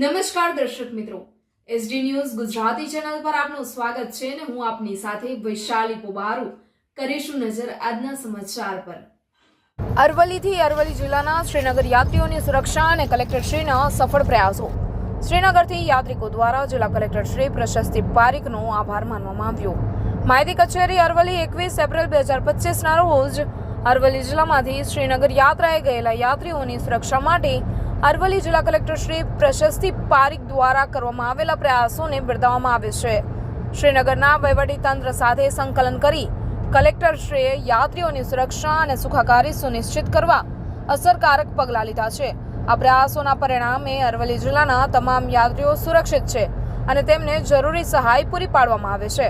નમસ્કાર દર્શક મિત્રો. એસડી ન્યૂઝ ગુજરાતી ચેનલ પર આપનું સ્વાગત છે અને હું આપની સાથે વૈશાલી પોબારુ કરીશું નજર આજના સમાચાર પર. અરવલ્લીથી અરવલ્લી જિલ્લાના શ્રીનગર યાત્રીઓની સુરક્ષા અને કલેક્ટરશ્રીના સફળ પ્રયાસો. શ્રીનગરથી યાત્રિકો દ્વારા જિલ્લા કલેક્ટરશ્રી પ્રશસ્તિ પારીકનો આભાર માનવામાં આવ્યો. માહિતી કચેરી અરવલ્લી એકવીસ એપ્રિલ બે હજાર પચીસના રોજ અરવલ્લી જિલ્લામાંથી શ્રીનગર યાત્રાએ ગયેલા યાત્રીઓની સુરક્ષા માટે અરવલ્લી જિલ્લા કલેક્ટર શ્રી પ્રશસ્તિ પારીખ દ્વારા કરવામાં આવેલા પ્રયાસોને બિરદાવવામાં આવે છે. શ્રીનગરના વહીવટીતંત્ર સાથે સંકલન કરી કલેક્ટરશ્રીએ યાત્રીઓની સુરક્ષા અને સુખાકારી સુનિશ્ચિત કરવા અસરકારક પગલાં લીધા છે. આ પ્રયાસોના પરિણામે અરવલ્લી જિલ્લાના તમામ યાત્રીઓ સુરક્ષિત છે અને તેમને જરૂરી સહાય પૂરી પાડવામાં આવે છે.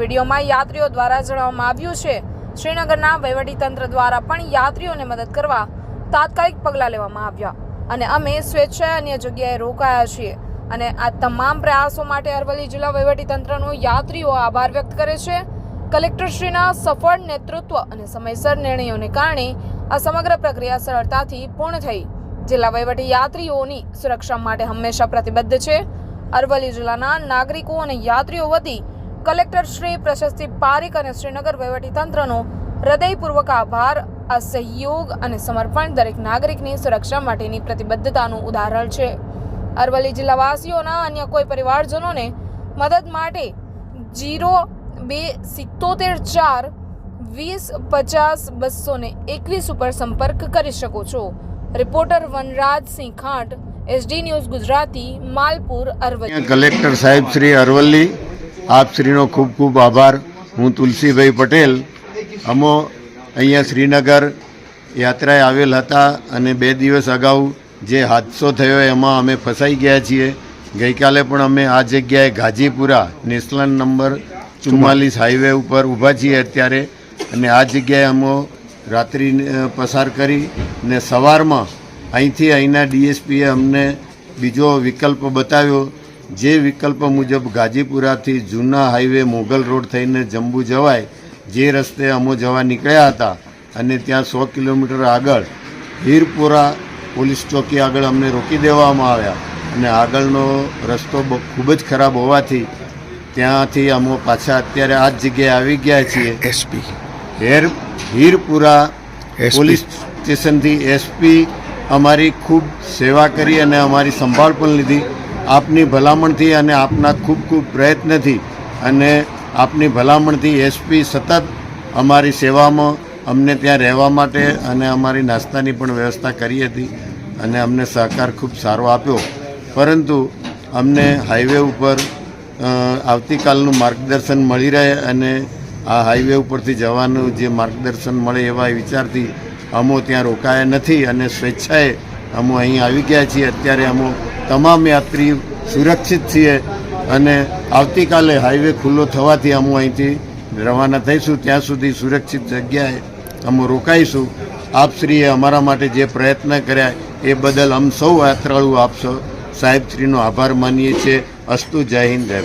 વિડીયોમાં યાત્રીઓ દ્વારા જણાવવામાં આવ્યું છે, શ્રીનગરના વહીવટીતંત્ર દ્વારા પણ યાત્રીઓને મદદ કરવા તાત્કાલિક પગલાં લેવામાં આવ્યા. અને અમે સ્વેચ્છાએ અન્ય જગ્યાએ રોકાયા છીએ. અને આ તમામ પ્રયાસો માટે અરવલ્લી જિલ્લા વહીવટીતંત્રનો યાત્રીઓ આભાર વ્યક્ત કરે છે. કલેક્ટરશ્રીના સફળ નેતૃત્વ અને સમયસર નિર્ણયોને કારણે આ સમગ્ર પ્રક્રિયા સરળતાથી પૂર્ણ થઈ. જિલ્લા વહીવટી યાત્રીઓની સુરક્ષા માટે હંમેશા પ્રતિબદ્ધ છે. અરવલ્લી જિલ્લાના નાગરિકો અને યાત્રીઓ વતી કલેક્ટર શ્રી પ્રશસ્તિ પારિક અને શ્રીનગર વહીવટીતંત્રનો હૃદયપૂર્વક આભાર આ સહયોગ અને સમર્પણ દરેક નાગરિકની સુરક્ષા માટેની પ્રતિબદ્ધતાનું ઉદાહરણ છે. અરવલ્લી જિલ્લાવાસીઓના અન્ય કોઈ પરિવારજનોને મદદ માટે જીરો બે સિત્તોતેર ચાર વીસ પચાસ બસો ને એકવીસ ઉપર સંપર્ક કરી શકો છો. Reporter Vanrajsinh Khant, SD news Gujarati, Malpur, Aravalli. Collector સાહેબ શ્રી અરવલ્લી, આપ શ્રીનો ખૂબ ખૂબ આભાર. હું તુલસીભાઈ પટેલ, અમો અહીંયા શ્રીનગર યાત્રાએ આવેલ હતા અને બે દિવસ અગાઉ જે હાદસો થયો એમાં અમે ફસાઈ ગયા છીએ. ગઈકાલે પણ અમે આ જગ્યાએ ગાજીપુરા નેશનલ નંબર ચુમ્માલીસ હાઈવે ઉપર ઊભા છીએ અત્યારે અને આ જગ્યાએ અમે રાત્રિ પસાર કરી ને સવારમાં અહીંથી અહીંના ડીએસપીએ અમને બીજો વિકલ્પ બતાવ્યો. જે વિકલ્પ મુજબ ગાજીપુરાથી જૂના હાઈવે મોગલ રોડ થઈને જંબુ જવાય જે રસ્તે અમો જવા નીકળ્યા હતા અને ત્યાં સો કિલોમીટર આગળ હીરપુરા પોલીસ ચોકી આગળ અમને રોકી દેવામાં આવ્યા. અને આગળનો રસ્તો ખૂબ જ ખરાબ હોવાથી ત્યાંથી અમો પાછા અત્યારે આ જ જગ્યાએ આવી ગયા છીએ. એસપી. હેર હીરપુરા પોલીસ સ્ટેશનથી એસપી અમારી ખૂબ સેવા કરી અને અમારી સંભાળ પણ લીધી. આપની ભલામણથી અને આપના ખૂબ ખૂબ પ્રયત્નથી અને આપની ભલામણથી એસપી સતત અમારી સેવામાં અમને ત્યાં રહેવા માટે અને અમારી નાસ્તાની પણ વ્યવસ્થા કરી હતી અને અમને સહકાર ખૂબ સારો આપ્યો. પરંતુ અમને હાઈવે ઉપર આવતીકાલનું માર્ગદર્શન મળી રહે અને આ હાઈવે ઉપરથી જવાનું જે માર્ગદર્શન મળે એવા વિચારથી અમો ત્યાં રોકાયા નથી અને સ્વેચ્છાએ અમો અહીં આવી ગયા છીએ. અત્યારે અમો તમામ યાત્રી સુરક્ષિત છીએ અને આવતીકાલે હાઈવે ખુલ્લો થવાથી અમુ અહીંથી રવાના થઈશું. ત્યાં સુધી સુરક્ષિત જગ્યાએ અમે રોકાઈશું. આપશ્રીએ અમારા માટે જે પ્રયત્ન કર્યા એ બદલ અમ સૌ યાત્રાળુ આપશો સાહેબશ્રીનો આભાર માનીએ છીએ. અસ્તુ જય હિન્દ, જય